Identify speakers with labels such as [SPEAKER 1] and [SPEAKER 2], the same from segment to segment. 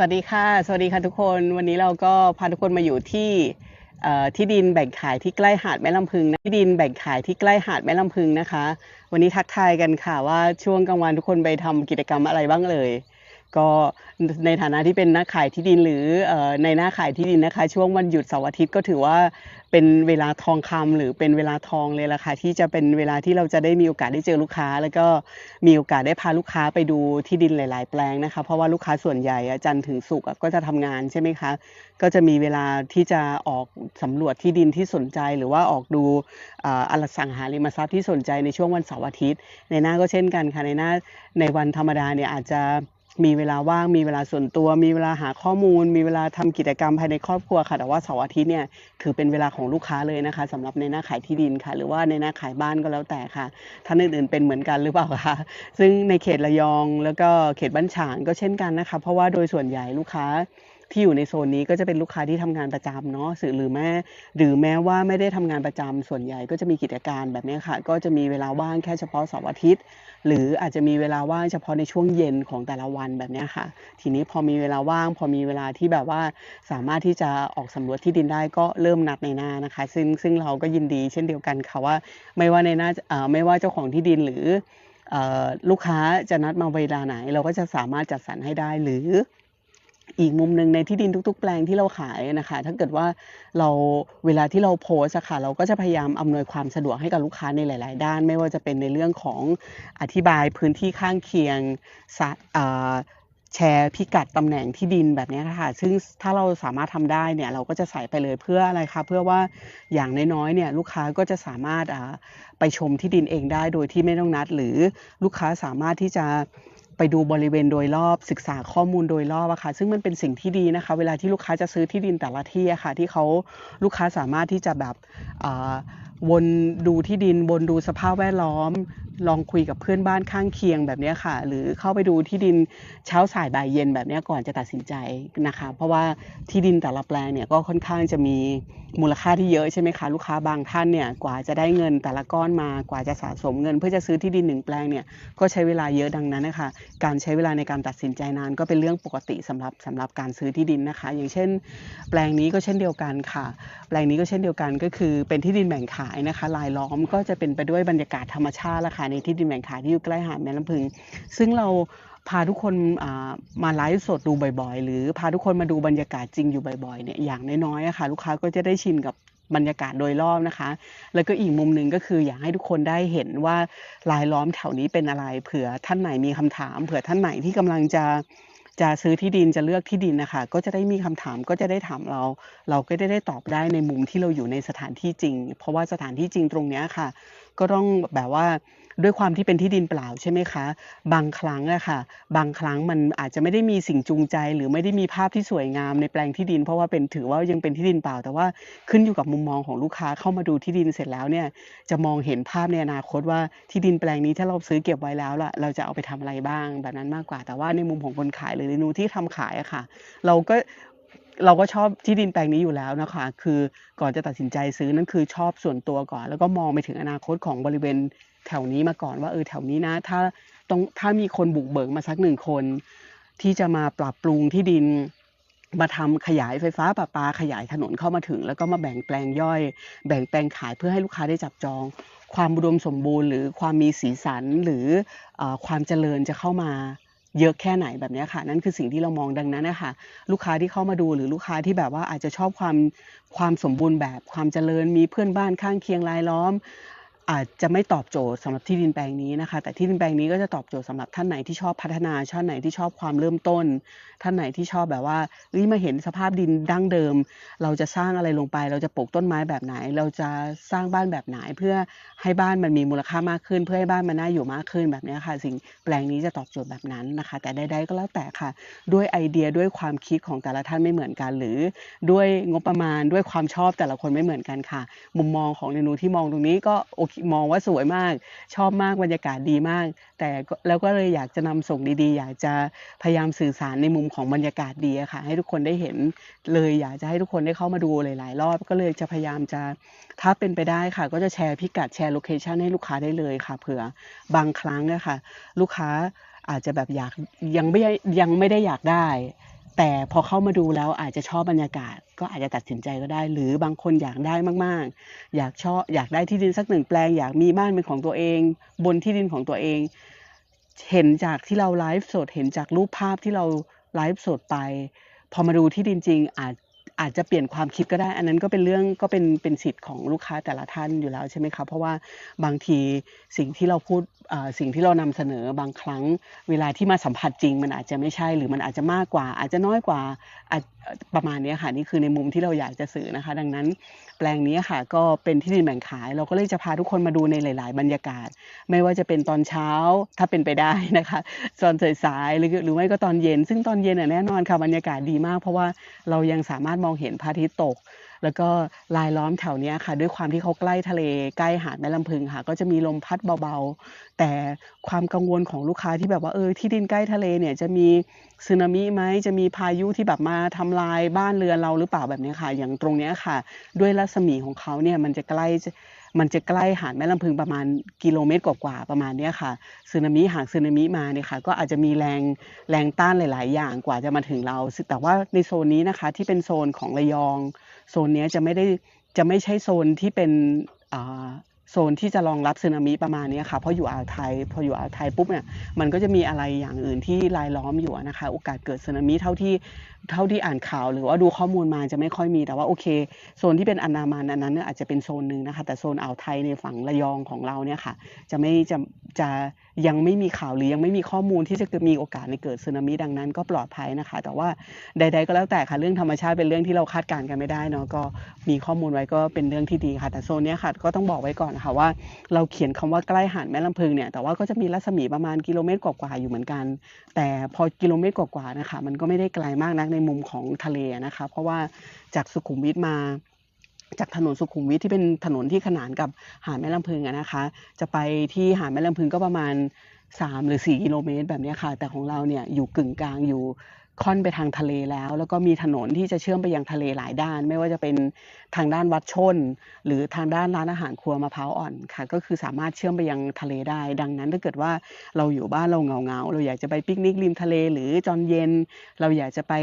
[SPEAKER 1] สวัสดีค่ะ สวัสดีค่ะทุกคน วันนี้เราก็พาทุกคนมาอยู่ที่ที่ดินแบ่งขายที่ใกล้หาดแม่ลำพึงนะที่ดินแบ่งขายที่ใกล้หาดแม่ลำพึงนะคะ วันนี้ทักทายกันค่ะว่าช่วงกลางวันทุกคนไปทำกิจกรรมอะไรบ้างเลย ก็ในฐานะที่เป็นนักขายที่ดินหรือในหน้าขายที่ดินนะคะ ช่วงวันหยุดเสาร์อาทิตย์ก็ถือว่าเป็นเวลาทองคำหรือเป็นเวลาทองเลยล่ะค่ะที่จะเป็นเวลาที่เราจะได้มีโอกาสได้เจอลูกค้า แล้วก็มีโอกาสได้พาลูกค้าไปดูที่ดินหลาย ๆ แปลงนะคะ เพราะว่าลูกค้าส่วนใหญ่อะจันทร์ถึงศุกร์ก็จะทำงานใช่ไหมคะ ก็จะมีเวลาที่จะออกสำรวจที่ดินที่สนใจ หรือว่าออกดูอ่าอสังหาริมทรัพย์ที่สนใจในช่วงวันเสาร์อาทิตย์ ในหน้าก็เช่นกันค่ะในหน้าในวันธรรมดาเนี่ยอาจจะ มีเวลาว่างมีเวลาส่วนตัว มีเวลาหาข้อมูล มีเวลาทำกิจกรรมภายในครอบครัวค่ะ แต่ว่าเสาร์อาทิตย์เนี่ยถือเป็นเวลาของลูกค้าเลยนะคะสำหรับในหน้าขายที่ดินค่ะ หรือว่าในหน้าขายบ้านก็แล้วแต่ค่ะท่านอื่นๆเป็นเหมือนกันหรือเปล่าคะซึ่งในเขตระยองแล้วก็เขตบ้านฉางก็เช่นกันนะคะ เพราะว่าโดยส่วนใหญ่ลูกค้า ที่อยู่ในโซนนี้ก็จะเป็นลูกค้าที่ทำงานประจำเนาะหรือแม้หรือแม้ว่าไม่ได้ทำงานประจำส่วนใหญ่ก็จะมีกิจการแบบนี้ค่ะ ก็จะมีเวลาว่างแค่เฉพาะเสาร์อาทิตย์ หรืออาจจะมีเวลาว่างเฉพาะในช่วงเย็นของแต่ละวันแบบนี้ค่ะ ทีนี้พอมีเวลาว่าง พอมีเวลาที่แบบว่าสามารถที่จะออกสำรวจที่ดินได้ก็เริ่มนัดในหน้านะคะ ซึ่งซึ่งเราก็ยินดีเช่นเดียวกันค่ะว่า ไม่ว่าในหน้าอ่อไม่ว่าเจ้าของที่ดินหรือเอ่อลูกค้าจะนัดมาเวลาไหน เราก็จะสามารถจัดสรรให้ได้หรือ อีกมุมหนึ่งในที่ดินทุก ๆ แปลงที่เราขายนะคะ ถ้าเกิดว่าเราเวลาที่เราโพสอะค่ะ เราก็จะพยายามอำนวยความสะดวกให้กับลูกค้าในหลาย ๆ ด้าน ไม่ว่าจะเป็นในเรื่องของอธิบายพื้นที่ข้างเคียงแชร์พิกัดตำแหน่งที่ดินแบบนี้ค่ะ ซึ่งถ้าเราสามารถทำได้เนี่ยเราก็จะใส่ไปเลยเพื่ออะไรคะเพื่อว่าอย่างน้อยๆเนี่ยลูกค้าก็จะสามารถไปชมที่ดินเองได้โดยที่ไม่ต้องนัด หรือลูกค้าสามารถที่จะ ไปดูบริเวณโดยรอบศึกษาข้อมูลโดยรอบอะค่ะซึ่งมันเป็นสิ่งที่ดีนะคะ เวลาที่ลูกค้าจะซื้อที่ดินแต่ละที่อะค่ะ ที่เขาลูกค้าสามารถที่จะแบบวนดูที่ดินวนดูสภาพแวดล้อม ลองคุยกับเพื่อนบ้านข้างเคียงแบบนี้ค่ะ หรือเข้าไปดูที่ดินเช้าสายบ่ายเย็นแบบนี้ก่อนจะตัดสินใจนะคะ เพราะว่าที่ดินแต่ละแปลงเนี่ยก็ค่อนข้างจะมีมูลค่าที่เยอะใช่ไหมคะลูกค้าบางท่านเนี่ยกว่าจะได้เงินแต่ละก้อนมากว่าจะสะสมเงิน เพื่อจะซื้อที่ดินหนึ่งแปลงเนี่ยก็ใช้เวลาเยอะดังนั้นนะคะการใช้เวลาในการตัดสินใจนานก็เป็นเรื่องปกติสำหรับสำหรับการซื้อที่ดินนะคะ อย่างเช่น แปลงนี้ก็เช่นเดียวกันค่ะ แปลงนี้ก็เช่นเดียวกันก็คือเป็นที่ดินแบ่งขายนะคะลายล้อมก็จะเป็นไปด้วยบรรยากาศธรรมชาติละค่ะในที่ดินแบ่งขายที่อยู่ใกล้หาดแม่ลำพึง ซึ่งเราพาทุกคนมาไลฟ์สดดูบ่อยๆ หรือพาทุกคนมาดูบรรยากาศจริงอยู่บ่อยๆเนี่ยอย่างน้อยๆค่ะลูกค้าก็จะได้ชินกับบรรยากาศโดยรอบนะคะ แล้วก็อีกมุมหนึ่งก็คืออยากให้ทุกคนได้เห็นว่าลายล้อมแถวนี้เป็นอะไร เผื่อท่านไหนมีคำถาม เผื่อท่านไหนที่กำลังจะจะซื้อที่ดินจะเลือกที่ดินนะคะ ก็จะได้มีคำถามก็จะได้ถามเรา เราก็ได้ได้ตอบได้ในมุมที่เราอยู่ในสถานที่จริง เพราะว่าสถานที่จริงตรงนี้ค่ะ ก็ต้องแบบว่า ด้วยความที่เป็นที่ดินเปล่าใช่ไหมคะ บางครั้งอะค่ะ บางครั้งมันอาจจะไม่ได้มีสิ่งจูงใจ หรือไม่ได้มีภาพที่สวยงามในแปลงที่ดิน เพราะว่าเป็นถือว่ายังเป็นที่ดินเปล่า แต่ว่าขึ้นอยู่กับมุมมองของลูกค้าเข้ามาดูที่ดินเสร็จแล้วเนี่ยจะมองเห็นภาพในอนาคตว่าที่ดินแปลงนี้ถ้าเราซื้อเก็บไว้แล้วล่ะเราจะเอาไปทำอะไรบ้างแบบนั้นมากกว่า แต่ว่าในมุมของคนขายหรือในนูที่ทำขายอะค่ะ เราก็ เราก็ชอบที่ดินแปลงนี้อยู่แล้วนะคะ คือก่อนจะตัดสินใจซื้อนั่นคือชอบส่วนตัวก่อน แล้วก็มองไปถึงอนาคตของบริเวณแถวนี้มาก่อนว่าเออแถวนี้นะ ถ้าต้องถ้ามีคนบุกเบิกมาสักหนึ่งคน ที่จะมาปรับปรุงที่ดินมาทำขยายไฟฟ้าประปาขยายถนนเข้ามาถึง แล้วก็มาแบ่งแปลงย่อย แบ่งแปลงขายเพื่อให้ลูกค้าได้จับจอง ความอุดมสมบูรณ์ หรือความมีสีสันหรืออความเจริญจะเข้ามา เยอะแค่ไหนแบบนี้ค่ะ นั่นคือสิ่งที่เรามองดังนั้นนะคะลูกค้าที่เข้ามาดูหรือลูกค้าที่แบบว่าอาจจะชอบความความสมบูรณ์แบบความเจริญมีเพื่อนบ้านข้างเคียงรายล้อม อาจจะไม่ตอบโจทย์สำหรับที่ดินแปลงนี้นะคะ แต่ที่ดินแปลงนี้ก็จะตอบโจทย์สำหรับท่านไหนที่ชอบพัฒนาท่านไหนที่ชอบความเริ่มต้น ท่านไหนที่ชอบแบบว่าเฮ้ยมาเห็นสภาพดินดั้งเดิม เราจะสร้างอะไรลงไป เราจะปลูกต้นไม้แบบไหน เราจะสร้างบ้านแบบไหน เพื่อให้บ้านมันมีมูลค่ามากขึ้น เพื่อให้บ้านมันน่าอยู่มากขึ้นแบบนี้ค่ะ สิ่งแปลงนี้จะตอบโจทย์แบบนั้นนะคะ แต่ใดๆก็แล้วแต่ค่ะ ด้วยไอเดียด้วยความคิดของแต่ละท่านไม่เหมือนกัน หรือด้วยงบประมาณด้วยความชอบแต่ละคนไม่เหมือนกันค่ะ มุมมองของเรนูที่มองตรงนี้ก็โอเคมองว่าสวยมาก ชอบมากบรรยากาศดีมาก แต่แล้วก็เลยอยากจะนำส่งดีๆ อยากจะพยายามสื่อสารในมุมของบรรยากาศดีอะค่ะ ให้ทุกคนได้เห็นเลยอยากจะให้ทุกคนได้เข้ามาดูหลายๆ รอบ ก็เลยจะพยายามจะถ้าเป็นไปได้ค่ะ ก็จะแชร์พิกัดแชร์โลเคชันให้ลูกค้าได้เลยค่ะเผื่อบางครั้งนี่ยค่ะลูกค้าอาจจะแบบอยากยังไม่ยังไม่ได้อยากได้ แต่พอเข้ามาดูแล้วอาจจะชอบบรรยากาศ ก็อาจจะตัดสินใจก็ได้ หรือบางคนอยากได้มากๆ อยากชอบอยากได้ที่ดินสักหนึ่งแปลง อยากมีบ้านเป็นของตัวเอง บนที่ดินของตัวเอง เห็นจากที่เราไลฟ์สดเห็นจากรูปภาพที่เราไลฟ์สดไป พอมาดูที่ดินจริงอาจ อาจจะเปลี่ยนความคิดก็ได้ อันนั้นก็เป็นเรื่องก็เป็นเป็นสิทธิ์ของลูกค้าแต่ละท่านอยู่แล้วใช่ไหมคะเพราะว่าบางทีสิ่งที่เราพูดสิ่งที่เรานำเสนอบางครั้งเวลาที่มาสัมผัสจริง มันอาจจะไม่ใช่หรือมันอาจจะมากกว่า อาจจะน้อยกว่าอาจ ประมาณนี้ค่ะนี่คือในมุมที่เราอยากจะสื่อนะคะ ดังนั้นแปลงนี้ค่ะ ก็เป็นที่ดินแบ่งขาย เราก็เลยจะพาทุกคนมาดูในหลาย ๆ บรรยากาศ ไม่ว่าจะเป็นตอนเช้าถ้าเป็นไปได้นะคะตอนสายๆหรือหรือไม่ก็ตอนเย็น ซึ่งตอนเย็นน่ะแน่นอนค่ะบรรยากาศดีมาก เพราะว่าเรายังสามารถมองเห็นพระอาทิตย์ตก แล้วก็รายล้อมแถวนี้ค่ะ ด้วยความที่เขาใกล้ทะเลใกล้หาดแม่ลำพึงค่ะ ก็จะมีลมพัดเบาๆ แต่ความกังวลของลูกค้าที่แบบว่าเออที่ดินใกล้ทะเลเนี่ยจะมีสึนามิไหมจะมีพายุที่แบบมาทำลายบ้านเรือนเราหรือเปล่าแบบนี้ค่ะ อย่างตรงนี้ค่ะ ด้วยรัศมีของเขาเนี่ยมันจะใกล้มันจะใกล้หาดแม่ลำพึงประมาณกิโลเมตรกว่าๆประมาณเนี้ยค่ะสึนามิหากสึนามิมาเนี่ยค่ะ ก็อาจจะมีแรงแรงต้านหลาย ๆ อย่างกว่าจะมาถึงเรา แต่ว่าในโซนนี้นะคะที่เป็นโซนของระยอง โซนนี้จะไม่ได้จะไม่ใช่โซนที่เป็นอ่า โซนที่จะรองรับสึนามิประมาณนี้ค่ะเพราะอยู่อ่าวไทย พออยู่อ่าวไทยปุ๊บเนี่ยมันก็จะมีอะไรอย่างอื่นที่รายล้อมอยู่นะคะ โอกาสเกิดสึนามิเท่าที่เท่าที่อ่านข่าว หรือว่าดูข้อมูลมาจะไม่ค่อยมีแต่ว่าโอเค โซนที่เป็นอันดามันอันนั้นเนี่ยอาจจะเป็นโซนหนึ่งนะคะ แต่โซนอ่าวไทยในฝั่งระยองของเราเนี่ยค่ะ จะไม่จะจะยังไม่มีข่าวหรือยังไม่มีข้อมูลที่จะมีโอกาสในเกิดสึนามิดังนั้น ก็ปลอดภัยนะคะ แต่ว่าใด ๆ ก็แล้วแต่ค่ะเรื่องธรรมชาติเป็นเรื่องที่เราคาดการณ์กันไม่ได้เนาะก็มีข้อมูลไว้ก็เป็นเรื่องที่ดีค่ะ แต่โซนนี้ค่ะก็ต้องบอกไว้ก่อนนะคะว่าเราเขียนคำว่าใกล้หาดแม่ลำพึงเนี่ยแต่ว่าก็จะมีรัศมีประมาณกิโลเมตรกว่าๆอยู่เหมือนกัน แต่พอกิโลเมตรกว่าๆนะคะมันก็ไม่ได้ไกลมากนักในมุมของทะเลนะคะ เพราะว่าจากสุขุมวิทมาจากถนนสุขุมวิทที่เป็นถนนที่ขนานกับหาดแม่ลำพึงนะคะ จะไปที่หาดแม่ลำพึงก็ประมาณ 3 หรือ 4 กิโลเมตรแบบนี้ค่ะ แต่ของเราเนี่ยอยู่กึ่งกลางอยู่ ค่อนไปทางทะเลแล้ว แล้วก็มีถนนที่จะเชื่อมไปยังทะเลหลายด้าน ไม่ว่าจะเป็นทางด้านวัดชน หรือทางด้านร้านอาหารครัวมะพร้าวอ่อนค่ะ ก็คือสามารถเชื่อมไปยังทะเลได้ ดังนั้นถ้าเกิดว่าเราอยู่บ้านเราเงาเงาเราอยากจะไปปิกนิกริมทะเล หรือจอนเย็น เราอยากจะไป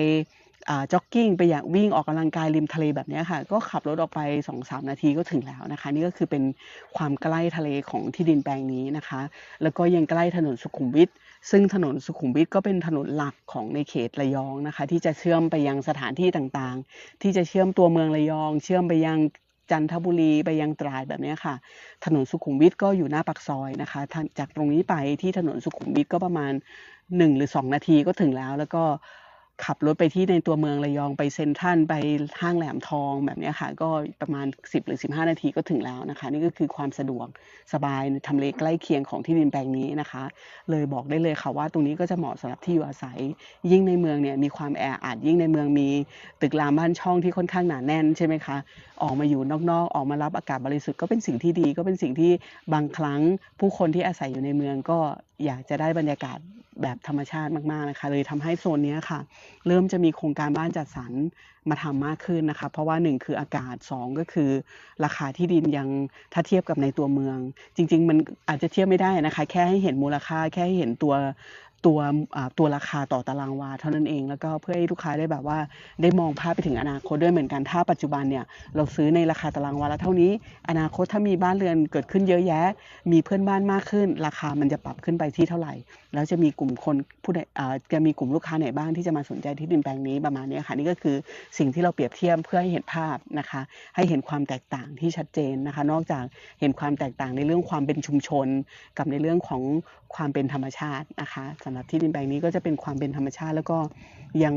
[SPEAKER 1] จ็อกกิ้งไปอย่ากวิ่งออกกำลังกายริมทะเลแบบนี้ค่ะ ก็ขับรถออกไป 2-3 นาทีก็ถึงแล้วนะคะ นี่ก็คือเป็นความใกล้ทะเลของที่ดินแปลงนี้นะคะ แล้วก็ยังใกล้ถนนสุขุมวิทซึ่งถนนสุขุมวิทก็เป็นถนนหลักของในเขตระยองนะคะ ที่จะเชื่อมไปยังสถานที่ต่างๆ ที่จะเชื่อมตัวเมืองระยอง เชื่อมไปยังจันทบุรีไปยังตราดแบบนี้ค่ะ ถนนสุขุมวิทก็อยู่หน้าปากซอยนะคะ จากตรงนี้ไปที่ถนนสุขุมวิทก็ประมาณ 1 หรือ 2 นาทีก็ถึงแล้วแล้วก็ ขับรถไปที่ในตัวเมืองระยองไปเซ็นทรัลไปห้างแหลมทองแบบนี้ค่ะ ก็ประมาณ 10 หรือ 15 นาทีก็ถึงแล้วนะคะ นี่ก็คือความสะดวกสบายทำเลใกล้เคียงของที่ดินแปลงนี้นะคะ เลยบอกได้เลยค่ะว่าตรงนี้ก็จะเหมาะสำหรับที่อยู่อาศัย ยิ่งในเมืองเนี่ยมีความแออัดยิ่งในเมืองมีตึกรามบ้านช่องที่ค่อนข้างหนาแน่นใช่ไหมคะออกมาอยู่นอกๆ ออกมารับอากาศบริสุทธิ์ก็เป็นสิ่งที่ดีก็เป็นสิ่งที่บางครั้งผู้คนที่อาศัยอยู่ในเมืองก็อยากจะได้บรรยากาศแบบธรรมชาติมากๆนะคะ เลยทำให้โซนนี้ค่ะ เริ่มจะมีโครงการบ้านจัดสรรมาทำมากขึ้นนะคะ เพราะว่า 1 คืออากาศ 2 ก็คือราคาที่ดินยังถ้าเทียบกับในตัวเมือง จริง ๆ มันอาจจะเทียบไม่ได้นะคะ แค่ให้เห็นมูลค่าแค่ให้เห็นตัว ตัวตัวราคาต่อตารางวาเท่านั้นเอง แล้วก็เพื่อให้ลูกค้าได้แบบว่าได้มองภาพไปถึงอนาคตด้วยเหมือนกันถ้าปัจจุบันเนี่ยเราซื้อในราคาตารางวาละเท่านี้ อนาคตถ้ามีบ้านเรือนเกิดขึ้นเยอะแยะ มีเพื่อนบ้านมากขึ้น ราคามันจะปรับขึ้นไปที่เท่าไหร่ แล้วจะมีกลุ่มคนผู้ใดจะมีกลุ่มลูกค้าไหนบ้างที่จะมาสนใจที่ดินแปลงนี้ประมาณนี้ค่ะนี่ก็คือสิ่งที่เราเปรียบเทียบเพื่อให้เห็นภาพนะคะ ให้เห็นความแตกต่างที่ชัดเจนนะคะ นอกจากเห็นความแตกต่างในเรื่องความเป็นชุมชน กับในเรื่องของความเป็นธรรมชาตินะคะสำหรับที่ดินแปลงนี้ก็จะเป็นความเป็นธรรมชาติ แล้วก็ยัง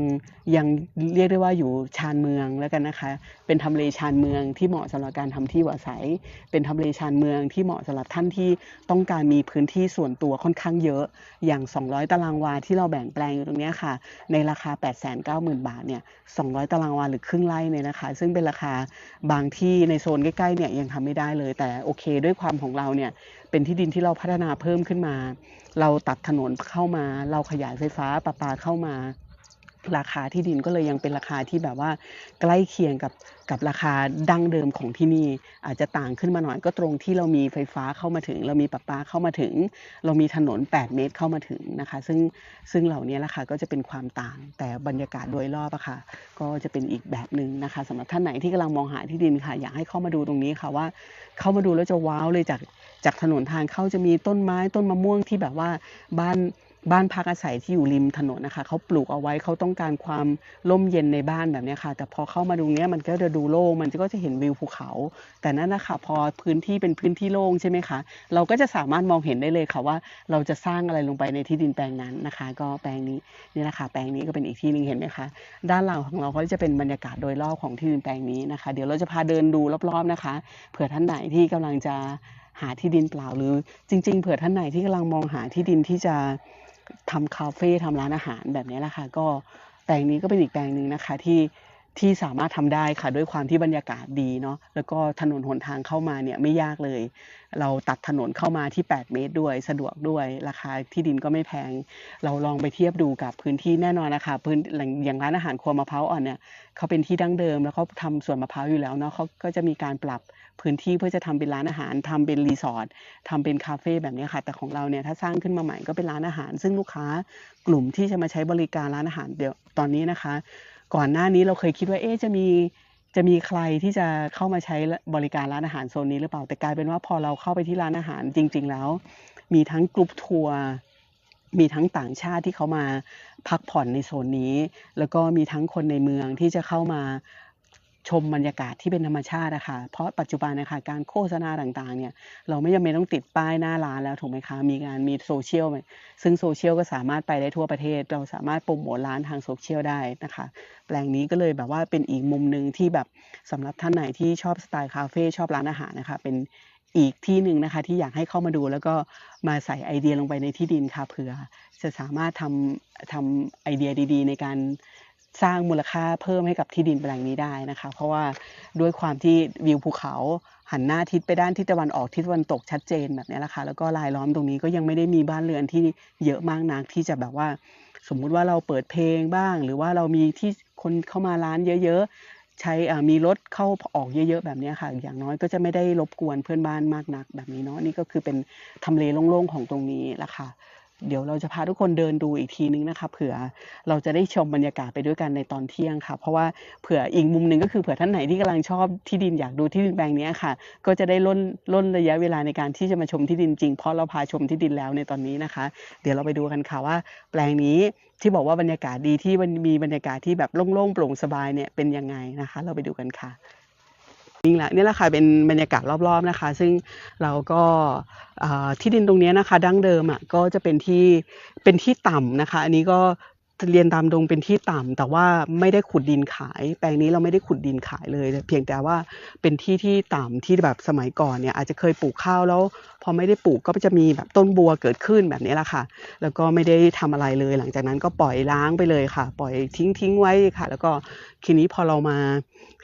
[SPEAKER 1] ยังเรียกได้ว่าอยู่ชานเมืองแล้วกันนะคะ เป็นทำเลชานเมืองที่เหมาะสำหรับการทำที่อยู่อาศัย เป็นทำเลชานเมืองที่เหมาะสำหรับท่านที่ต้องการมีพื้นที่ส่วนตัวค่อนข้างเยอะอย่าง 200 ตารางวาที่เราแบ่งแปลงอยู่ตรงนี้ค่ะ ในราคา 890,000 บาทเนี่ย200 ตารางวาหรือครึ่งไร่เนี่ยนะคะ ซึ่งเป็นราคาบางที่ในโซนใกล้ๆเนี่ยยังทำไม่ได้เลยแต่โอเค ด้วยความของเราเนี่ย เป็นที่ดินที่เราพัฒนาเพิ่มขึ้นมา เราตัดถนนเข้ามา เราขยายไฟฟ้าประปาเข้ามา ราคาที่ดินก็เลยยังเป็นราคาที่แบบว่าใกล้เคียงกับกับราคาดั้งเดิมของที่นี่ อาจจะต่างขึ้นมาหน่อยก็ตรงที่เรามีไฟฟ้าเข้ามาถึง เรามีประปาเข้ามาถึง เรามีถนน 8 เมตรเข้ามาถึงนะคะ ซึ่งซึ่งเหล่านี้แหละค่ะก็จะเป็นความต่าง แต่บรรยากาศโดยรอบอะค่ะก็จะเป็นอีกแบบหนึ่งนะคะสำหรับท่านไหนที่กำลังมองหาที่ดินค่ะ อยากให้เข้ามาดูตรงนี้ค่ะว่า เข้ามาดูแล้วจะว้าวเลยจากจากถนนทางเข้าจะมีต้นไม้ต้นมะม่วงที่แบบว่าบ้าน บ้านพักอาศัยที่อยู่ริมถนนนะคะเขาปลูกเอาไว้เขาต้องการความร่มเย็นในบ้านแบบนี้ค่ะ แต่พอเข้ามาดูเนี้ยมันก็จะดูโล่งมันก็จะเห็นวิวภูเขา แต่นั่นนะคะพอพื้นที่เป็นพื้นที่โล่งใช่ไหมคะเราก็จะสามารถมองเห็นได้เลยค่ะว่า เราจะสร้างอะไรลงไปในที่ดินแปลงนั้นนะคะ ก็แปลงนี้นี่แหละค่ะแปลงนี้ก็เป็นอีกที่หนึ่งเห็นไหมคะด้านหลังของเราก็จะเป็นบรรยากาศโดยรอบของที่ดินแปลงนี้นะคะ เดี๋ยวเราจะพาเดินดูรอบๆนะคะ เผื่อท่านไหนที่กำลังจะหาที่ดินเปล่าหรือจริง ๆ เผื่อท่านไหนที่กำลังมองหาที่ดินที่จะ ทำคาเฟ่ทำร้านอาหารแบบนี้แหละค่ะ ก็แปลงนี้ก็เป็นอีกแปลงหนึ่งนะคะที่ที่สามารถทำได้ค่ะด้วยความที่บรรยากาศดีเนาะแล้วก็ถนนหนทางเข้ามาเนี่ยไม่ยากเลย เราตัดถนนเข้ามาที่ 8 เมตรด้วยสะดวกด้วยราคาที่ดินก็ไม่แพง เราลองไปเทียบดูกับพื้นที่แน่นอนนะคะพื้นอย่างร้านอาหารครัวมะพร้าวอ่อนเนี่ยเขาเป็นที่ดั้งเดิม แล้วเขาทำสวนมะพร้าวอยู่แล้วเนาะเขาก็จะมีการปรับ พื้นที่เพื่อจะทำเป็นร้านอาหารทำเป็นรีสอร์ททำเป็นคาเฟ่แบบนี้ค่ะแต่ของเราเนี่ยถ้าสร้างขึ้นมาใหม่ก็เป็นร้านอาหาร ซึ่งลูกค้ากลุ่มที่จะมาใช้บริการร้านอาหารเดี๋ยวตอนนี้นะคะ ก่อนหน้านี้เราเคยคิดว่าเอ๊จะมีจะมีใครที่จะเข้ามาใช้บริการร้านอาหารโซนนี้หรือเปล่าแต่กลายเป็นว่าพอเราเข้าไปที่ร้านอาหารจริง ๆ แล้ว มีทั้งกลุ่มทัวร์มีทั้งต่างชาติที่เขามาพักผ่อนในโซนนี้ แล้วก็มีทั้งคนในเมืองที่จะเข้ามา ชมบรรยากาศที่เป็นธรรมชาตินะคะเพราะปัจจุบันนะคะการโฆษณาต่างๆเนี่ยเราไม่จำเป็นต้องติดป้ายหน้าร้านแล้วถูกไหมคะ มีงานมีโซเชียลซึ่งโซเชียลก็สามารถไปได้ทั่วประเทศ เราสามารถโปรโมทร้านทางโซเชียลได้นะคะ แปลงนี้ก็เลยแบบว่าเป็นอีกมุมหนึ่งที่แบบสำหรับท่านไหนที่ชอบสไตล์คาเฟ่ชอบร้านอาหารนะคะเป็นอีกที่หนึ่งนะคะที่อยากให้เข้ามาดูแล้วก็มาใส่ไอเดียลงไปในที่ดินค่ะเผื่อจะสามารถทำทำไอเดียดี ๆ ในการ สร้างมูลค่าเพิ่มให้กับที่ดินแปลงนี้ได้นะคะ เพราะว่าด้วยความที่วิวภูเขาหันหน้าทิศไปด้านทิศตะวันออกทิศตะวันตกชัดเจนแบบนี้แหละค่ะแล้วก็รายล้อมตรงนี้ก็ยังไม่ได้มีบ้านเรือนที่เยอะมากนักที่จะแบบว่า สมมุติว่าเราเปิดเพลงบ้าง หรือว่าเรามีที่คนเข้ามาร้านเยอะๆใช้อ่ามีรถเข้าออกเยอะๆ แบบนี้ค่ะ อย่างน้อยก็จะไม่ได้รบกวนเพื่อนบ้านมากนัก แบบนี้เนาะนี่ก็คือเป็นทำเลโล่งๆของตรงนี้ละค่ะ เดี๋ยวเราจะพาทุกคนเดินดูอีกทีนึงนะคะเผื่อเราจะได้ชมบรรยากาศไปด้วยกันในตอนเที่ยงค่ะ เพราะว่าเผื่ออีกมุมหนึ่งก็คือเผื่อท่านไหนที่กำลังชอบที่ดินอยากดูที่ดินแปลงนี้ค่ะ ก็จะได้ล่นล่นระยะเวลาในการที่จะมาชมที่ดินจริงเพราะเราพาชมที่ดินแล้วในตอนนี้นะคะ เดี๋ยวเราไปดูกันค่ะว่า แปลงนี้ที่บอกว่าบรรยากาศดีที่มันมีบรรยากาศที่แบบโล่งๆโปร่งสบายเนี่ยเป็นยังไงนะคะ เราไปดูกันค่ะ นี่แหละนี่แหละค่ะเป็นบรรยากาศรอบๆนะคะ ซึ่งเราก็ที่ดินตรงนี้นะคะ ดั้งเดิมอะก็จะเป็นที่เป็นที่ต่ำนะคะ อันนี้ก็เรียนตามตรงเป็นที่ต่ำแต่ว่าไม่ได้ขุดดินขาย แปลงนี้เราไม่ได้ขุดดินขายเลย เพียงแต่ว่าเป็นที่ที่ต่ำที่แบบสมัยก่อนเนี่ยอาจจะเคยปลูกข้าวแล้วพอไม่ได้ปลูกก็จะมีแบบต้นบัวเกิดขึ้นแบบนี้แหละค่ะ แล้วก็ไม่ได้ทำอะไรเลย หลังจากนั้นก็ปล่อยล้างไปเลยค่ะ ปล่อยทิ้งทิ้งไว้ค่ะ แล้วก็ทีนี้พอเรามา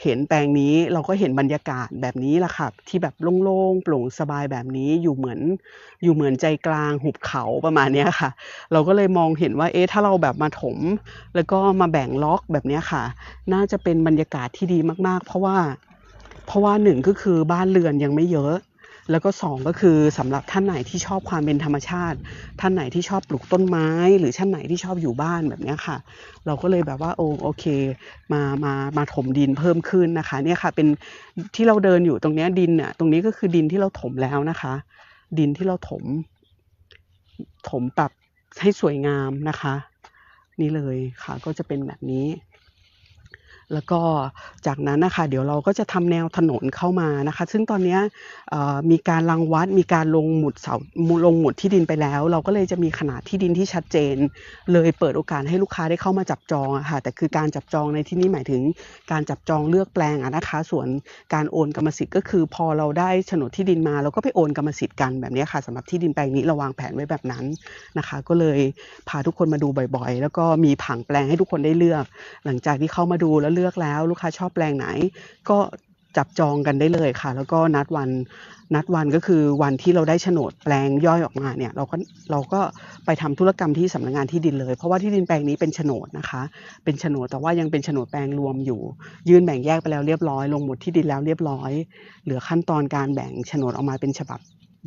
[SPEAKER 1] เห็นแปลงนี้เราก็เห็นบรรยากาศแบบนี้แหละค่ะ ที่แบบโล่งๆโปร่งสบายแบบนี้อยู่เหมือน อยู่เหมือนใจกลางหุบเขาประมาณนี้ค่ะ เราก็เลยมองเห็นว่าเอ๊ะถ้าเราแบบมาถม แล้วก็มาแบ่งล็อกแบบนี้ค่ะ น่าจะเป็นบรรยากาศที่ดีมากๆ เพราะว่า เพราะว่าหนึ่งก็คือบ้านเรือนยังไม่เยอะ แล้วก็สองก็คือสำหรับท่านไหนที่ชอบความเป็นธรรมชาติ ท่านไหนที่ชอบปลูกต้นไม้ หรือท่านไหนที่ชอบอยู่บ้านแบบนี้ค่ะ เราก็เลยแบบว่าโอโอเค มามามาถมดินเพิ่มขึ้นนะคะ เนี่ยค่ะเป็นที่เราเดินอยู่ตรงนี้ดินเนี่ยตรงนี้ก็คือดินที่เราถมแล้วนะคะ ดินที่เราถม ถมปรับให้สวยงามนะคะ นี่เลยค่ะก็จะเป็นแบบนี้ แล้วก็จากนั้นนะคะเดี๋ยวเราก็จะทำแนวถนนเข้ามานะคะ ซึ่งตอนนี้มีการรังวัดมีการลงหมุดเสาลงหมุดที่ดินไปแล้ว เราก็เลยจะมีขนาดที่ดินที่ชัดเจน เลยเปิดโอกาสให้ลูกค้าได้เข้ามาจับจองอะค่ะแต่คือการจับจองในที่นี้หมายถึงการจับจองเลือกแปลงอะนะคะ ส่วนการโอนกรรมสิทธิ์ก็คือ พอเราได้โฉนดที่ดินมาเราก็ไปโอนกรรมสิทธิ์กันแบบนี้ค่ะสำหรับที่ดินแปลงนี้เราวางแผนไว้แบบนั้นนะคะ ก็เลยพาทุกคนมาดูบ่อยๆ แล้วก็มีผังแปลงให้ทุกคนได้เลือก หลังจากที่เข้ามาดูแล้วเลือกแล้ว ลูกค้าชอบแปลงไหน ก็จับจองกันได้เลยค่ะ แล้วก็นัดวันนัดวันก็คือวันที่เราได้โฉนดแปลงย่อยออกมาเนี่ยเราก็เราก็ไปทำธุรกรรมที่สำนักงานที่ดินเลย เพราะว่าที่ดินแปลงนี้เป็นโฉนดนะคะ เป็นโฉนดแต่ว่ายังเป็นโฉนดแปลงรวมอยู่ ยื่นแบ่งแยกไปแล้วเรียบร้อยลงหมดที่ดินแล้วเรียบร้อย เหลือขั้นตอนการแบ่งโฉนดออกมาเป็นฉบับ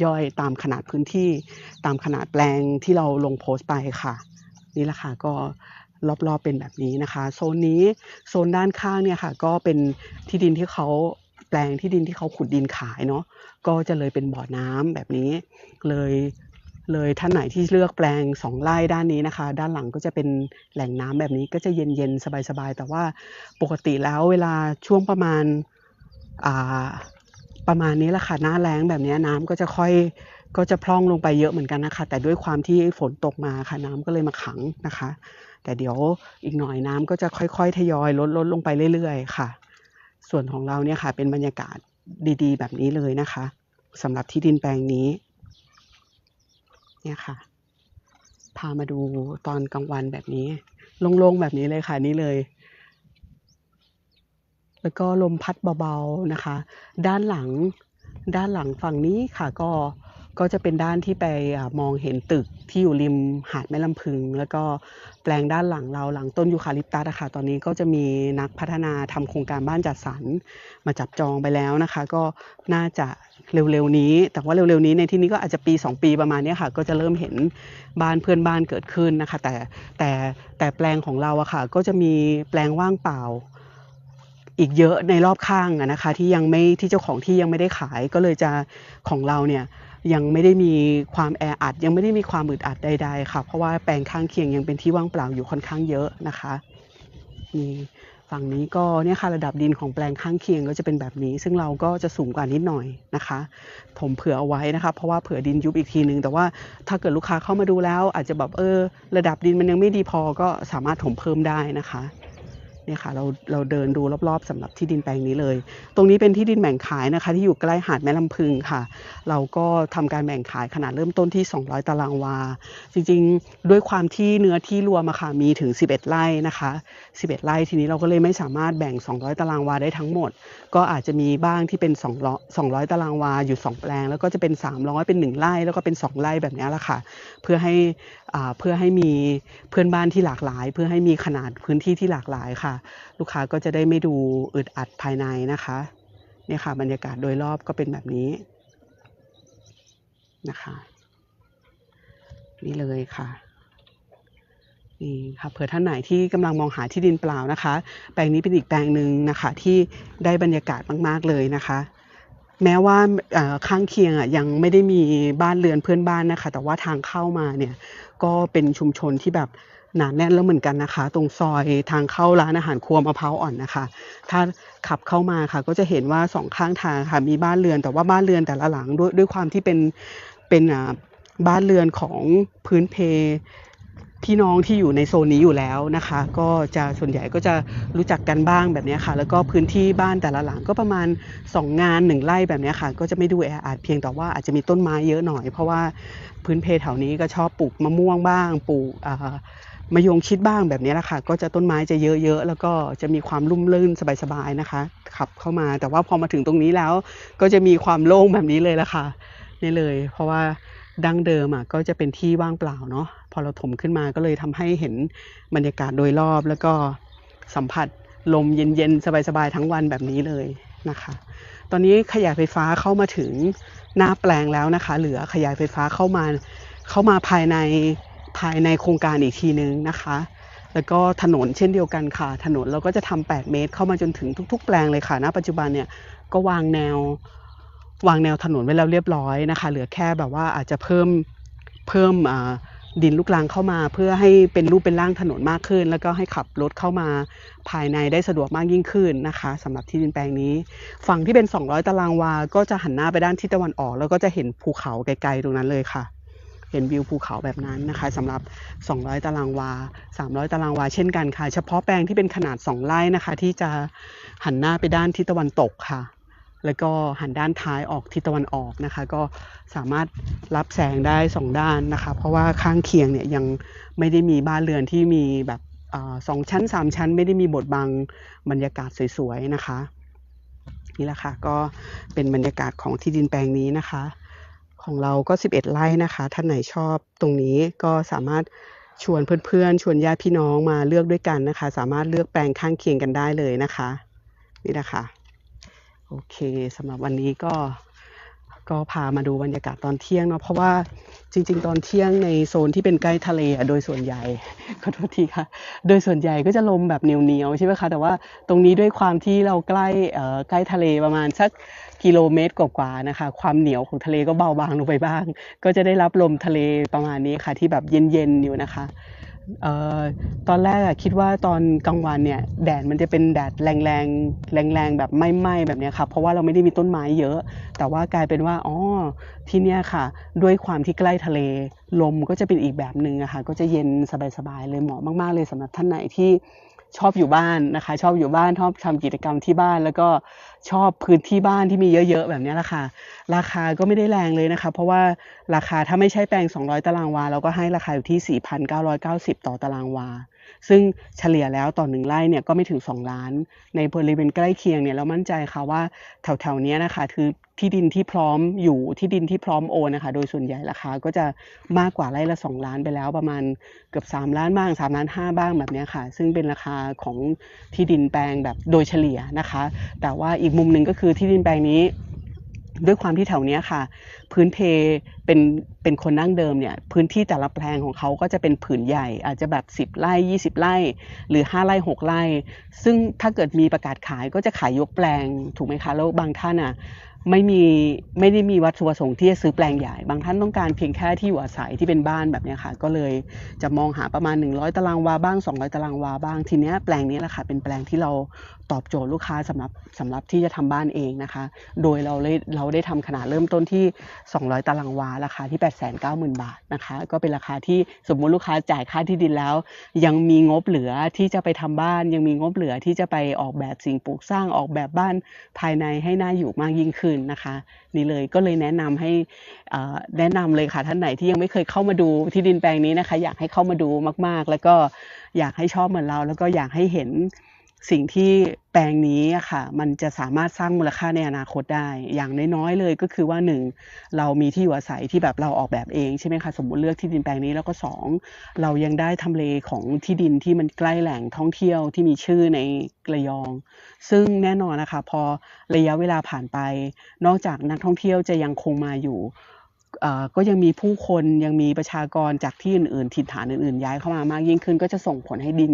[SPEAKER 1] ย่อยตามขนาดพื้นที่ ตามขนาดแปลงที่เราลงโพสต์ไปค่ะ นี่แหละค่ะก็ รอบๆเป็นแบบนี้นะคะโซนนี้โซนด้านข้างเนี่ยค่ะ ก็เป็นที่ดินที่เขาแปลงที่ดินที่เขาขุดดินขายเนาะก็จะเลยเป็นบ่อน้ำแบบนี้ เลยเลยท่านไหนที่เลือกแปลงสองไร่ด้านนี้นะคะ ด้านหลังก็จะเป็นแหล่งน้ำแบบนี้ก็จะเย็นๆสบายๆ แต่ว่าปกติแล้วเวลาช่วงประมาณอ่าประมาณนี้แหละค่ะหน้าแล้งแบบนี้น้ำก็จะค่อยก็จะพร่องลงไปเยอะเหมือนกันนะคะ แต่ด้วยความที่ฝนตกมาค่ะน้ำก็เลยมาขังนะคะ แต่เดี๋ยวอีกหน่อยน้ำก็จะค่อยๆ ทยอยลดลดลงไปเรื่อยๆ ค่ะ ส่วนของเราเนี่ยค่ะ เป็นบรรยากาศดีๆ แบบนี้เลยนะคะสำหรับที่ดินแปลงนี้ เนี่ยค่ะ พามาดูตอนกลางวันแบบนี้ โล่งๆ แบบนี้เลยค่ะนี่เลย แล้วก็ลมพัดเบาๆนะคะ ด้านหลังด้านหลังฝั่งนี้ค่ะก็ ก็จะเป็นด้านที่ไปอมองเห็นตึกที่อยู่ริมหาดแม่ลำพึง แล้วก็แปลงด้านหลังเราหลังต้นยูคาลิปตัสอะคะตอนนี้ก็จะมีนักพัฒนาทำโครงการบ้านจัดสรรมาจับจองไปแล้วนะคะ ก็น่าจะเร็วๆนี้ แต่ว่าเร็วๆนี้ในที่นี้ก็อาจจะปี 2 ปีประมาณนี้ค่ะ ก็จะเริ่มเห็นบ้านเพื่อนบ้านเกิดขึ้นนะคะ แต่แต่แต่แปลงของเราอะค่ะ ก็จะมีแปลงว่างเปล่าอีกเยอะในรอบข้างนะคะ ที่ยังไม่ที่เจ้าของที่ยังไม่ได้ขายก็เลยจะของเราเนี่ย ยังไม่ได้มีความแออัด ยังไม่ได้มีความอึดอัดใด ๆ ค่ะ เพราะว่าแปลงข้างเคียงยังเป็นที่ว่างเปล่าอยู่ค่อนข้างเยอะนะคะนี่ฝั่งนี้ก็เนี่ยค่ะระดับดินของแปลงข้างเคียงก็จะเป็นแบบนี้ ซึ่งเราก็จะสูงกว่านิดหน่อยนะคะ ถมเผื่อเอาไว้นะคะเพราะว่าเผื่อดินยุบอีกทีนึง แต่ว่าถ้าเกิดลูกค้าเข้ามาดูแล้ว อาจจะแบบเออ ระดับดินมันยังไม่ดีพอก็สามารถถมเพิ่มได้นะคะ เนี่ยค่ะเราเราเดินดูรอบๆสำหรับที่ดินแปลงนี้เลย ตรงนี้เป็นที่ดินแบ่งขายนะคะ ที่อยู่ใกล้หาดแม่ลำพึงค่ะ เราก็ทำการแบ่งขายขนาดเริ่มต้นที่ 200 ตารางวา จริงๆ ด้วยความที่เนื้อที่รวมอะค่ะมีถึง 11 ไร่นะคะ 11 ไร่ทีนี้เราก็เลยไม่สามารถแบ่ง 200 ตารางวาได้ทั้งหมด ก็อาจจะมีบ้างที่เป็น 200 200 ตารางวาอยู่ 2 แปลง แล้วก็จะเป็น 300 เป็น 1 ไร่แล้วก็เป็น 2 ไร่แบบนี้แหละค่ะ เพื่อให้เพื่อให้มีเพื่อนบ้านที่หลากหลาย เพื่อให้มีขนาดพื้นที่ที่หลากหลายค่ะลูกค้าก็จะได้ไม่ดูอึดอัดภายในนะคะเนี่ยค่ะบรรยากาศโดยรอบก็เป็นแบบนี้นะคะ นี่เลยค่ะนี่ค่ะเผื่อท่านไหนที่กำลังมองหาที่ดินเปล่านะคะ แปลงนี้เป็นอีกแปลงหนึ่งนะคะที่ได้บรรยากาศมากๆเลยนะคะ แม้ว่าข้างเคียงอะยังไม่ได้มีบ้านเรือนเพื่อนบ้านนะคะ แต่ว่าทางเข้ามาเนี่ยก็เป็นชุมชนที่แบบ หนาแน่นแล้วเหมือนกันนะคะ ตรงซอยทางเข้าร้านอาหารครัวมะพร้าวอ่อนนะคะ ถ้าขับเข้ามาค่ะก็จะเห็นว่าสองข้างทางค่ะมีบ้านเรือนแต่ว่าบ้านเรือนแต่ละหลังด้วยด้วยความที่เป็นเป็นบ้านเรือนของพื้นเพพี่น้องที่อยู่ในโซนนี้อยู่แล้วนะคะ ก็จะส่วนใหญ่ก็จะรู้จักกันบ้างแบบนี้ค่ะ แล้วก็พื้นที่บ้านแต่ละหลังก็ประมาณ 2 งาน 1 ไร่แบบนี้ค่ะ ก็จะไม่ดูแออัดเพียงแต่ว่าอาจจะมีต้นไม้เยอะหน่อย เพราะว่าพื้นเพแถวนี้ก็ชอบปลูกมะม่วงบ้างปลูกอ มะยงชิดบ้างแบบนี้แหละค่ะ ก็จะต้นไม้จะเยอะๆ แล้วก็จะมีความลุ่มลื่นสบายๆนะคะ ขับเข้ามา แต่ว่าพอมาถึงตรงนี้แล้ว ก็จะมีความโล่งแบบนี้เลยละค่ะนี่เลย เพราะว่าดั้งเดิมอะก็จะเป็นที่ว่างเปล่าเนาะพอเราถมขึ้นมาก็เลยทำให้เห็นบรรยากาศโดยรอบแล้วก็สัมผัสลมเย็นๆ สบายๆ ทั้งวันแบบนี้เลยนะคะ ตอนนี้ขยายไฟฟ้าเข้ามาถึงหน้าแปลงแล้วนะคะ เหลือขยายไฟฟ้าเข้ามาเข้ามาภายใน ภายในโครงการอีกทีนึงนะคะ แล้วก็ถนนเช่นเดียวกันค่ะ ถนนเราก็จะทำ8เมตร เข้ามาจนถึงทุก ๆ แปลงเลยค่ะณปัจจุบันเนี่ยก็วางแนววางแนวถนนไว้แล้วเรียบร้อยนะคะ เหลือแค่แบบว่าอาจจะเพิ่มเพิ่มดินลูกรังเข้ามาเพื่อให้เป็นรูปเป็นร่างถนนมากขึ้น แล้วก็ให้ขับรถเข้ามาภายในได้สะดวกมากยิ่งขึ้นนะคะสำหรับที่ดินแปลงนี้ ฝั่งที่เป็น 200 ตารางวา ก็จะหันหน้าไปด้านทิศตะวันออก แล้วก็จะเห็นภูเขาไกลๆตรงนั้นเลยค่ะ เห็นวิวภูเขาแบบนั้นนะคะสำหรับ 200 ตารางวา 300 ตารางวา เช่นกันค่ะ เฉพาะแปลงที่เป็นขนาด 2 ไร่นะคะ ที่จะหันหน้าไปด้านทิศตะวันตกค่ะ แล้วก็หันด้านท้ายออกทิศตะวันออกนะคะ ก็สามารถรับแสงได้สองด้านนะคะ เพราะว่าข้างเคียงเนี่ยยังไม่ได้มีบ้านเรือนที่มีแบบอสองชั้นสามชั้น ไม่ได้มีบทบังบรรยากาศสวยๆนะคะนี่แหละค่ะก็เป็นบรรยากาศของที่ดินแปลงนี้นะคะ ของเราก็ 11 ไร่นะคะ ท่านไหนชอบตรงนี้ก็สามารถชวนเพื่อนๆ ชวนญาติพี่น้องมาเลือกด้วยกันนะคะ สามารถเลือกแปลงข้างเคียงกันได้เลยนะคะ นี่นะคะ โอเคสำหรับวันนี้ก็ก็พามาดูบรรยากาศตอนเที่ยงเนาะเพราะว่า จริง ๆ ตอนเที่ยงในโซนที่เป็นใกล้ทะเลอะโดยส่วนใหญ่ขอโทษทีค่ะ โดยส่วนใหญ่ก็จะลมแบบเหนียวๆใช่ไหมคะแต่ว่าตรงนี้ด้วยความที่เราใกล้เอ่อใกล้ทะเลประมาณสักกิโลเมตรกว่าๆนะคะ ความเหนียวของทะเลก็เบาบางลงไปบ้าง ก็จะได้รับลมทะเลประมาณนี้ค่ะ ที่แบบเย็นๆอยู่นะคะ ตอนแรกอะคิดว่าตอนกลางวันเนี่ยแดดมันจะเป็นแดดแรงๆแรงๆแบบไหม้ๆแบบเนี้ยค่ะเพราะว่าเราไม่ได้มีต้นไม้เยอะ แต่ว่ากลายเป็นว่าอ๋อที่เนี่ยค่ะ ด้วยความที่ใกล้ทะเลลมก็จะเป็นอีกแบบหนึ่งอะค่ะก็จะเย็นสบายๆเลยเหมาะมากๆเลยสำหรับท่านไหนที่ชอบอยู่บ้านนะคะ ชอบอยู่บ้านชอบทำกิจกรรมที่บ้านแล้วก็ชอบพื้นที่บ้านที่มีเยอะๆ แบบนี้แหละค่ะ ราคาก็ไม่ได้แรงเลยนะคะ เพราะว่าราคาถ้าไม่ใช่แปลง 200 ตารางวา เราก็ให้ราคาอยู่ที่ 4,990 ต่อตารางวา ซึ่งเฉลี่ยแล้วต่อหนึ่งไร่เนี่ยก็ไม่ถึง 2 ล้าน ในบริเวณใกล้เคียงเนี่ยเรามั่นใจค่ะว่าแถวๆนี้นะคะคือที่ดินที่พร้อมอยู่ที่ดินที่พร้อมโอนนะคะ โดยส่วนใหญ่ราคาก็จะมากกว่าไร่ละ 2 ล้านไปแล้วประมาณเกือบ 3 ล้านบ้าง3ล้าน5บ้างแบบนี้ค่ะ ซึ่งเป็นราคาของที่ดินแปลงแบบโดยเฉลี่ยนะคะ แต่ว่าอีกมุมหนึ่งก็คือที่ดินแปลงนี้ ด้วยความที่แถวนี้ค่ะ พื้นเพเป็นเป็นคนนั่งเดิมเนี่ย พื้นที่แต่ละแปลงของเขาก็จะเป็นผืนใหญ่ อาจจะแบบ 10ไร่20ไร่หรือ 5ไร่6ไร่ ซึ่งถ้าเกิดมีประกาศขายก็จะขายยกแปลงถูกไหมคะแล้วบางท่านอะไม่มีไม่ได้มีวัตถุประสงค์ที่จะซื้อแปลงใหญ่ บางท่านต้องการเพียงแค่ที่อยู่อาศัยที่เป็นบ้านแบบนี้ค่ะ ก็เลยจะมองหาประมาณ 100 ตารางวาบ้าง 200 ตารางวาบ้าง ทีเนี้ยแปลงนี้แหละค่ะเป็นแปลงที่เรา ตอบโจทย์ลูกค้าสำหรับสำหรับที่จะทำบ้านเองนะคะ โดยเราเลยเราได้ทำขนาดเริ่มต้นที่ 200 ตารางวา ราคาที่ 890,000 บาทนะคะ ก็เป็นราคาที่สมมุติลูกค้าจ่ายค่าที่ดินแล้ว ยังมีงบเหลือที่จะไปทำบ้าน ยังมีงบเหลือที่จะไปออกแบบสิ่งปลูกสร้างออกแบบบ้านภายในให้น่าอยู่มากยิ่งขึ้นนะคะ นี่เลยก็เลยแนะนำให้แนะนำเลยค่ะท่านไหนที่ยังไม่เคยเข้ามาดูที่ดินแปลงนี้นะคะ อยากให้เข้ามาดูมาก ๆ แล้วก็อยากให้ชอบเหมือนเราแล้วก็อยากให้เห็น สิ่งที่แปลงนี้ค่ะ มันจะสามารถสร้างมูลค่าในอนาคตได้ อย่างน้อยๆเลยก็คือว่าหนึ่งเรามีที่อยู่อาศัยที่แบบเราออกแบบเองใช่ไหมคะสมมุติเลือกที่ดินแปลงนี้แล้วก็สองเรายังได้ทำเลของที่ดินที่มันใกล้แหล่งท่องเที่ยวที่มีชื่อในระยอง ซึ่งแน่นอนนะคะ พอระยะเวลาผ่านไป นอกจากนักท่องเที่ยวจะยังคงมาอยู่ ก็ยังมีผู้คนยังมีประชากรจากที่อื่นๆถิ่นฐานอื่นๆย้ายเข้ามามากยิ่งขึ้น ก็จะส่งผลให้ดิน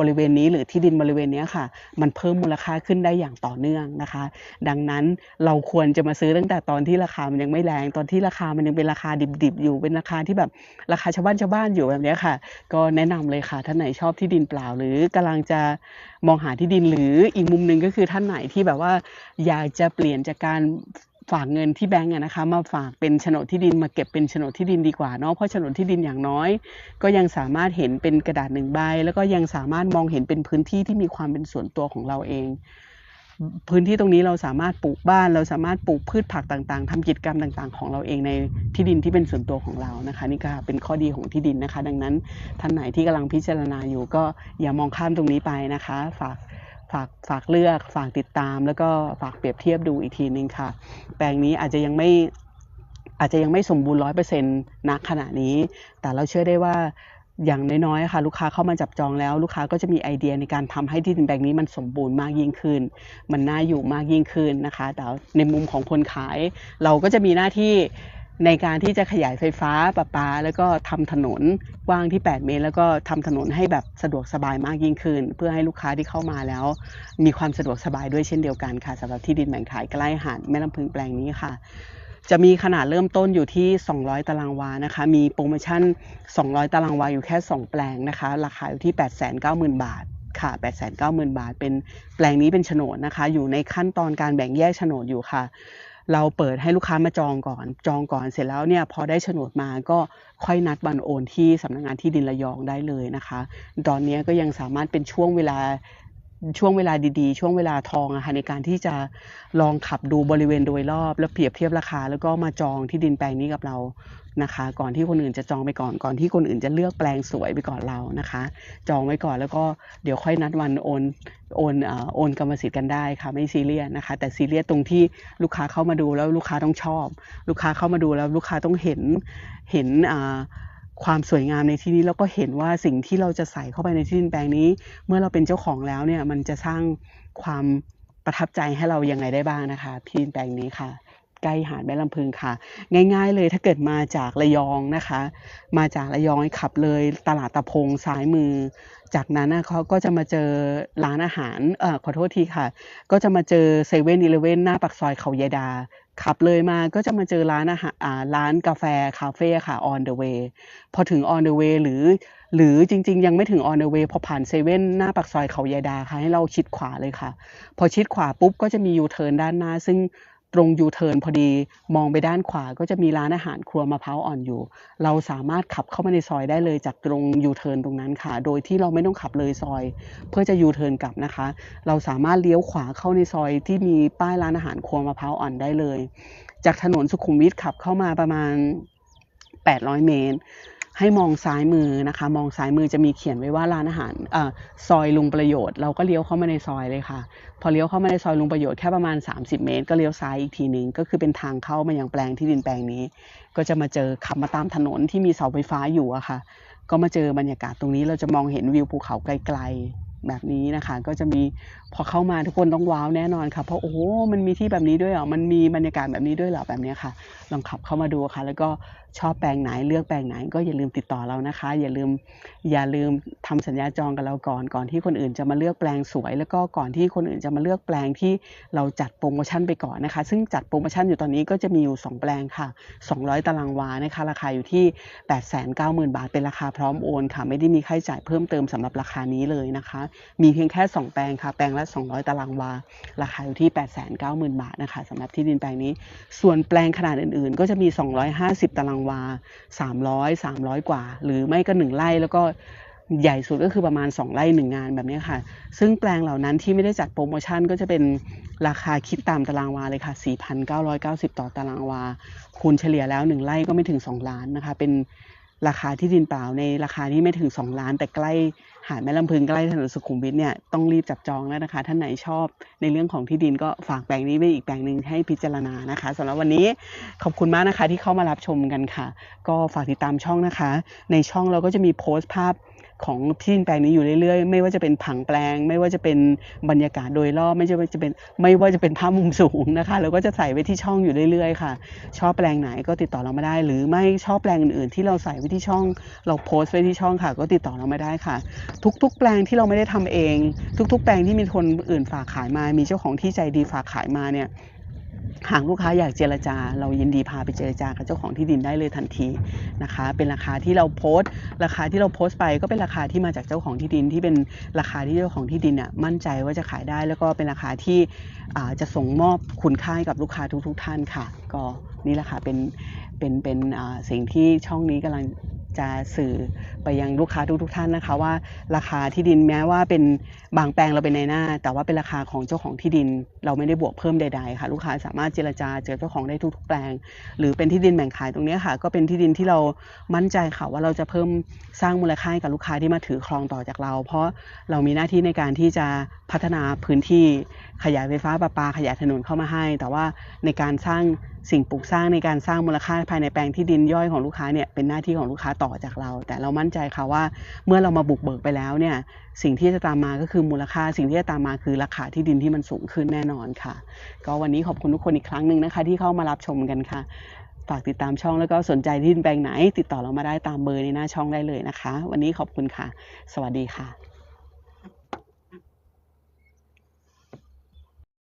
[SPEAKER 1] บริเวณนี้หรือที่ดินบริเวณนี้ค่ะ มันเพิ่มมูลค่าขึ้นได้อย่างต่อเนื่องนะคะ ดังนั้นเราควรจะมาซื้อตั้งแต่ตอนที่ราคามันยังไม่แรงตอนที่ราคามันยังเป็นราคาดิบๆ อยู่เป็นราคาที่แบบราคาชาวบ้านชาวบ้านอยู่แบบนี้ค่ะ ก็แนะนำเลยค่ะท่านไหนชอบที่ดินเปล่า หรือกำลังจะมองหาที่ดินหรืออีกมุมหนึ่งก็คือท่านไหนที่แบบว่าอยากจะเปลี่ยนจากการ ฝากเงินที่แบงก์อะนะคะ มาฝากเป็นโฉนดที่ดินมาเก็บเป็นโฉนดที่ดินดีกว่าเนาะเพราะโฉนดที่ดินอย่างน้อย ก็ยังสามารถเห็นเป็นกระดาษหนึ่งใบ แล้วก็ยังสามารถมองเห็นเป็นพื้นที่ที่มีความเป็นส่วนตัวของเราเอง พื้นที่ตรงนี้เราสามารถปลูกบ้าน เราสามารถปลูกพืชผักต่างๆทำกิจกรรมต่างๆ ของเราเองในที่ดินที่เป็นส่วนตัวของเรานะคะ นี่ก็เป็นข้อดีของที่ดินนะคะ ดังนั้นท่านไหนที่กำลังพิจารณาอยู่ก็อย่ามองข้ามตรงนี้ไปนะคะ ฝาก ฝากฝากเลือกฝากติดตาม แล้วก็ฝากเปรียบเทียบดูอีกทีนึงค่ะ แปลงนี้อาจจะยังไม่อาจจะยังไม่สมบูรณ์ร้อยเปอร์เซ็นต์ณขณะนี้ แต่เราเชื่อได้ว่าอย่างน้อยๆค่ะ ลูกค้าเข้ามาจับจองแล้ว ลูกค้าก็จะมีไอเดียในการทำให้ที่ดินแปลงนี้มันสมบูรณ์มากยิ่งขึ้น มันน่าอยู่มากยิ่งขึ้นนะคะ แต่ในมุมของคนขาย เราก็จะมีหน้าที่ ในการที่จะขยายไฟฟ้าประปา แล้วก็ทำถนนกว้างที่ 8 เมตร แล้วก็ทำถนนให้แบบสะดวกสบายมากยิ่งขึ้น เพื่อให้ลูกค้าที่เข้ามาแล้ว มีความสะดวกสบายด้วยเช่นเดียวกันค่ะสำหรับที่ดินแบ่งขายใกล้หาดแม่ลำพึงแปลงนี้ค่ะ จะมีขนาดเริ่มต้นอยู่ที่ 200 ตารางวานะคะ มีโปรโมชั่น 200 ตารางวาอยู่แค่ 2 แปลงนะคะ ราคาอยู่ที่ 890,000 บาทค่ะ 890,000 บาท เป็นแปลงนี้เป็นโฉนดนะคะ อยู่ในขั้นตอนการแบ่งแยกโฉนดอยู่ค่ะ เราเปิดให้ลูกค้ามาจองก่อน จองก่อนเสร็จแล้วเนี่ยพอได้โฉนดมาก็ค่อยนัดวันโอนที่สำนักงานที่ดินระยองได้เลยนะคะ ตอนนี้ก็ยังสามารถเป็นช่วงเวลา ช่วงเวลาดีๆ ช่วงเวลาทองอะค่ะในการที่จะลองขับดูบริเวณโดยรอบ แล้วเปรียบเทียบราคา แล้วก็มาจองที่ดินแปลงนี้กับเรานะคะ ก่อนที่คนอื่นจะจองไปก่อนก่อนที่คนอื่นจะเลือกแปลงสวยไปก่อนเรานะคะ จองไว้ก่อนแล้วก็เดี๋ยวค่อยนัดวันโอนโอนเอ่อโอนกรรมสิทธิ์กันได้ค่ะไม่ซีเรียสนะคะ แต่ซีเรียสตรงที่ลูกค้าเข้ามาดูแล้วลูกค้าต้องชอบ ลูกค้าเข้ามาดูแล้วลูกค้าต้องเห็นเห็นอ่า ความสวยงามในที่นี้แล้วก็เห็นว่าสิ่งที่เราจะใส่เข้าไปในที่ดินแปลงนี้ เมื่อเราเป็นเจ้าของแล้วเนี่ยมันจะสร้างความประทับใจให้เรายังไงได้บ้างนะคะ ที่ดินแปลงนี้ค่ะใกล้หาดแม่ลำพึงค่ะ ง่ายๆเลยถ้าเกิดมาจากระยองนะคะ มาจากระยองขับเลยตลาดตะพงซ้ายมือ จากนั้นเขาก็จะมาเจอร้านอาหารเออขอโทษทีค่ะ ก็จะมาเจอเซเว่นอีเลเว่นหน้าปากซอยเขายายดา ขับเลยมาก็จะมาเจอร้านอาหารร้านกาแฟคาเฟ่ค่ะ on the way พอถึง on the way หรือ หรือจริง ๆ ยังไม่ถึง on the way พอผ่านเซเว่นหน้าปากซอยเขายายดาค่ะ ให้เราชิดขวาเลยค่ะ พอชิดขวาปุ๊บก็จะมียูเทิร์นด้านหน้า ซึ่ง ตรงยูเทิร์นพอดีมองไปด้านขวาก็จะมีร้านอาหารครัวมะพร้าวอ่อนอยู่ เราสามารถขับเข้ามาในซอยได้เลยจากตรงยูเทิร์นตรงนั้นค่ะ โดยที่เราไม่ต้องขับเลยซอย เพื่อจะยูเทิร์นกลับนะคะ เราสามารถเลี้ยวขวาเข้าในซอยที่มีป้ายร้านอาหารครัวมะพร้าวอ่อนได้เลย จากถนนสุขุมวิทขับเข้ามาประมาณ 800 เมตร ให้มองซ้ายมือนะคะ มองซ้ายมือจะมีเขียนไว้ว่าร้านอาหารเอ่อซอยลุงประโยชน์ เราก็เลี้ยวเข้ามาในซอยเลยค่ะ พอเลี้ยวเข้ามาในซอยลุงประโยชน์แค่ประมาณ 30 เมตร ก็เลี้ยวซ้ายอีกทีหนึ่งก็คือเป็นทางเข้ามายังแปลงที่ดินแปลงนี้ ก็จะมาเจอขับมาตามถนนที่มีเสาไฟฟ้าอยู่อะค่ะ ก็มาเจอบรรยากาศตรงนี้เราจะมองเห็นวิวภูเขาไกลๆแบบนี้นะคะ ก็จะมีพอเข้ามาทุกคนต้องว้าวแน่นอนค่ะ เพราะโอ้โหมันมีที่แบบนี้ด้วยเหรอมันมีบรรยากาศแบบนี้ด้วยเหรอแบบนี้ค่ะ ลองขับเข้ามาดูค่ะ แล้วก็ชอบแปลงไหนเลือกแปลงไหนก็อย่าลืมติดต่อเรานะคะ อย่าลืมอย่าลืมทำสัญญาจองกับเราก่อนก่อนที่คนอื่นจะมาเลือกแปลงสวย แล้วก็ก่อนที่คนอื่นจะมาเลือกแปลงที่เราจัดโปรโมชั่นไปก่อนนะคะ ซึ่งจัดโปรโมชั่นอยู่ตอนนี้ก็จะมีอยู่ 2 แปลงค่ะ 200 ตารางวานะคะ ราคาอยู่ที่ 890,000 บาทเป็นราคาพร้อมโอนค่ะ ไม่ได้มีค่าใช้จ่ายเพิ่มเติมสำหรับราคานี้เลยนะคะ มีเพียงแค่ 2 แปลงค่ะแปลงละ 200 ตารางวา ราคาอยู่ที่ 890,000 บาทนะคะสำหรับที่ดินแปลงนี้ ส่วนแปลงขนาดอื่นๆ ก็จะมี 250 ตารางวา 300 300 กว่า หรือไม่ก็ 1 ไร่แล้วก็ใหญ่สุดก็คือประมาณ 2 ไร่1งานแบบนี้ค่ะ ซึ่งแปลงเหล่านั้นที่ไม่ได้จัดโปรโมชั่นก็จะเป็นราคาคิดตามตารางวาเลยค่ะ 4,990 ต่อตารางวา คูณเฉลี่ยแล้ว 1 ไร่ก็ไม่ถึง 2 ล้านนะคะ เป็นราคาที่ดินเปล่าในราคาที่ไม่ถึง 2 ล้านแต่ใกล้ หาดแม่ลำพึงใกล้ถนนสุขุมวิทเนี่ยต้องรีบจับจองแล้วนะคะ ท่านไหนชอบในเรื่องของที่ดินก็ฝากแปลงนี้ไว้อีกแปลงหนึ่งให้พิจารณานะคะสำหรับวันนี้ขอบคุณมากนะคะที่เข้ามารับชมกันค่ะ ก็ฝากติดตามช่องนะคะ ในช่องเราก็จะมีโพสต์ภาพ ของที่ดินแปลงนี้อยู่เรื่อยๆ ไม่ว่าจะเป็นผังแปลง ไม่ว่าจะเป็นบรรยากาศโดยรอบไม่ว่าจะเป็นไม่ว่าจะเป็นภาพมุมสูงนะคะเราก็จะใส่ไว้ที่ช่องอยู่เรื่อยๆค่ะ ชอบแปลงไหนก็ติดต่อเรามาได้ หรือไม่ชอบแปลงอื่นๆ ที่เราใส่ไว้ที่ช่อง เราโพสต์ไว้ที่ช่องค่ะ ก็ติดต่อเรามาได้ค่ะ ทุกๆ แปลงที่เราไม่ได้ทำเอง ทุก ๆ แปลงที่มีคนอื่นฝากขายมา มีเจ้าของที่ใจดีฝากขายมาเนี่ย หากลูกค้าอยากเจรจา เรายินดีพาไปเจรจากับเจ้าของที่ดินได้เลยทันทีนะคะ เป็นราคาที่เราโพสต์ ราคาที่เราโพสต์ไปก็เป็นราคาที่มาจากเจ้าของที่ดิน ที่เป็นราคาที่เจ้าของที่ดินน่ะมั่นใจว่าจะขายได้แล้วก็เป็นราคาที่จะส่งมอบคุณค่าให้กับลูกค้าทุกๆท่านค่ะ ก็นี่แหละค่ะเป็นเป็นเป็นสิ่งที่ช่องนี้กำลัง จะสื่อไปยังลูกค้าทุกๆท่านนะคะ ว่าราคาที่ดินแม้ว่าเป็นบางแปลงเราเป็นในหน้า แต่ว่าเป็นราคาของเจ้าของที่ดิน เราไม่ได้บวกเพิ่มใดๆค่ะ ลูกค้าสามารถเจรจาเจอเจ้าของได้ทุกๆแปลง หรือเป็นที่ดินแบ่งขายตรงนี้ค่ะ ก็เป็นที่ดินที่เรามั่นใจค่ะว่าเราจะเพิ่มสร้างมูลค่าให้กับลูกค้าที่มาถือครองต่อจากเรา เพราะเรามีหน้าที่ในการที่จะพัฒนาพื้นที่ขยายไฟฟ้าประปาขยายถนนเข้ามาให้ แต่ว่าในการสร้างสิ่งปลูกสร้างในการสร้างมูลค่าภายในแปลงที่ดินย่อยของลูกค้าเนี่ยเป็นหน้าที่ของลูกค้าต่อจากเรา แต่เรามั่นใจค่ะว่าเมื่อเรามาบุกเบิกไปแล้วเนี่ยสิ่งที่จะตามมาก็คือมูลค่า สิ่งที่จะตามมาคือราคาที่ดินที่มันสูงขึ้นแน่นอนค่ะ ก็วันนี้ขอบคุณทุกคนอีกครั้งหนึ่งนะคะ ที่เข้ามารับชมกันค่ะ ฝากติดตามช่องแล้วก็สนใจที่ดินแปลงไหน ติดต่อเรามาได้ตามเบอร์ในหน้าช่องได้เลยนะคะ วันนี้ขอบคุณค่ะ สวัสดีค่ะ